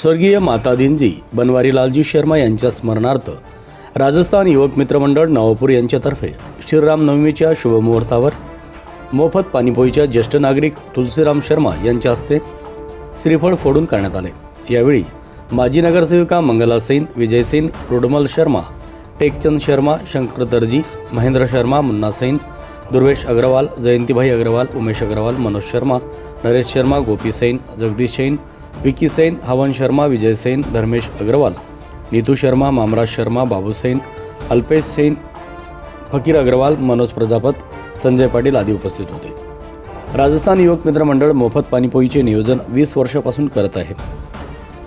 स्वर्गीय मातादीनजी बनवारीलालजी शर्मा यांच्या स्मरणार्थ राजस्थान युवक मित्रमंडळ नवापूर यांच्यातर्फे श्रीरामनवमीच्या शुभमुहूर्तावर मोफत पाणीपोईच्या ज्येष्ठ नागरिक तुलसीराम शर्मा यांच्या हस्ते श्रीफळ फोडून करण्यात आले. यावेळी माजी नगरसेविका मंगला सेन विजय सेन रुडमल शर्मा टेकचंद शर्मा शंकर दर्जी महेंद्र शर्मा मुन्ना सेन दुर्वेश अग्रवाल जयंतीभाई अग्रवाल उमेश अग्रवाल मनोज शर्मा नरेश शर्मा गोपी सैन जगदीश सैन विकी सेन हवन शर्मा विजय सेन धर्मेश अग्रवाल नीतू शर्मा मामराज शर्मा बाबू सेन अल्पेश सेन फकीर अग्रवाल मनोज प्रजापत संजय पाटील आदी उपस्थित होते. राजस्थान युवक मित्र मंडळ मोफत पाणीपोईचे नियोजन वीस वर्षापासून करत आहे.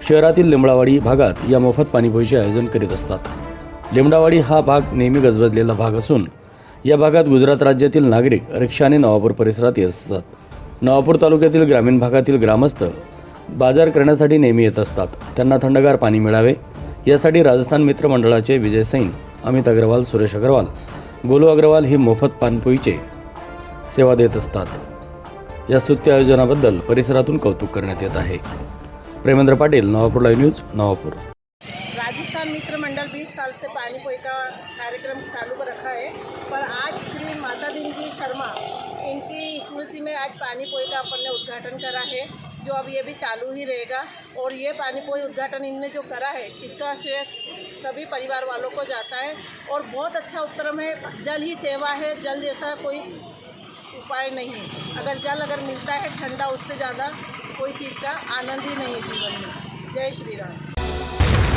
शहरातील लिंबडावाडी भागात या मोफत पाणीपोईचे आयोजन करीत असतात. लिंबडावाडी हा भाग नेहमी गजबजलेला भाग असून या भागात गुजरात राज्यातील नागरिक रिक्षाने नवापूर परिसरात येत असतात. नवापूर तालुक्यातील ग्रामीण भागातील ग्रामस्थ बाजार करण्यासाठी नेहमी येत असतात. त्यांना थंडगार पाणी मिळावे. यासाठी राजस्थान मित्र मंडळाचे विजय सैन अमित अग्रवाल सुरेश अग्रवाल गोलू अग्रवाल ही मोफत पाणपोईचे सेवा देत असतात. या स्तुत्य आयोजनाबद्दल परिसरातून कौतुक करण्यात येत आहे. Premendra Patil Navapur live news Navapur. Rajasthan मित्र मंडल बीस साल से पानी पोई का कार्यक्रम चालू कर रखा है पर आज श्री माता दिन जी शर्मा इनकी स्मृति में आज पानी पोई का अपन ने उद्घाटन करा है जो अब ये भी चालू ही रहेगा और ये पानी पोई उद्घाटन इनने जो करा है, इसका श्रेय सभी परिवार वालों को जाता है। और बहुत अच्छा उपक्रम है, जल ही सेवा है, जल जैसा कोई उपाय नहीं है। अगर जल अगर मिलता है ठंडा, उससे ज़्यादा कोई चीज़ का आनंद ही नहीं है जीवन में। जय श्री राम।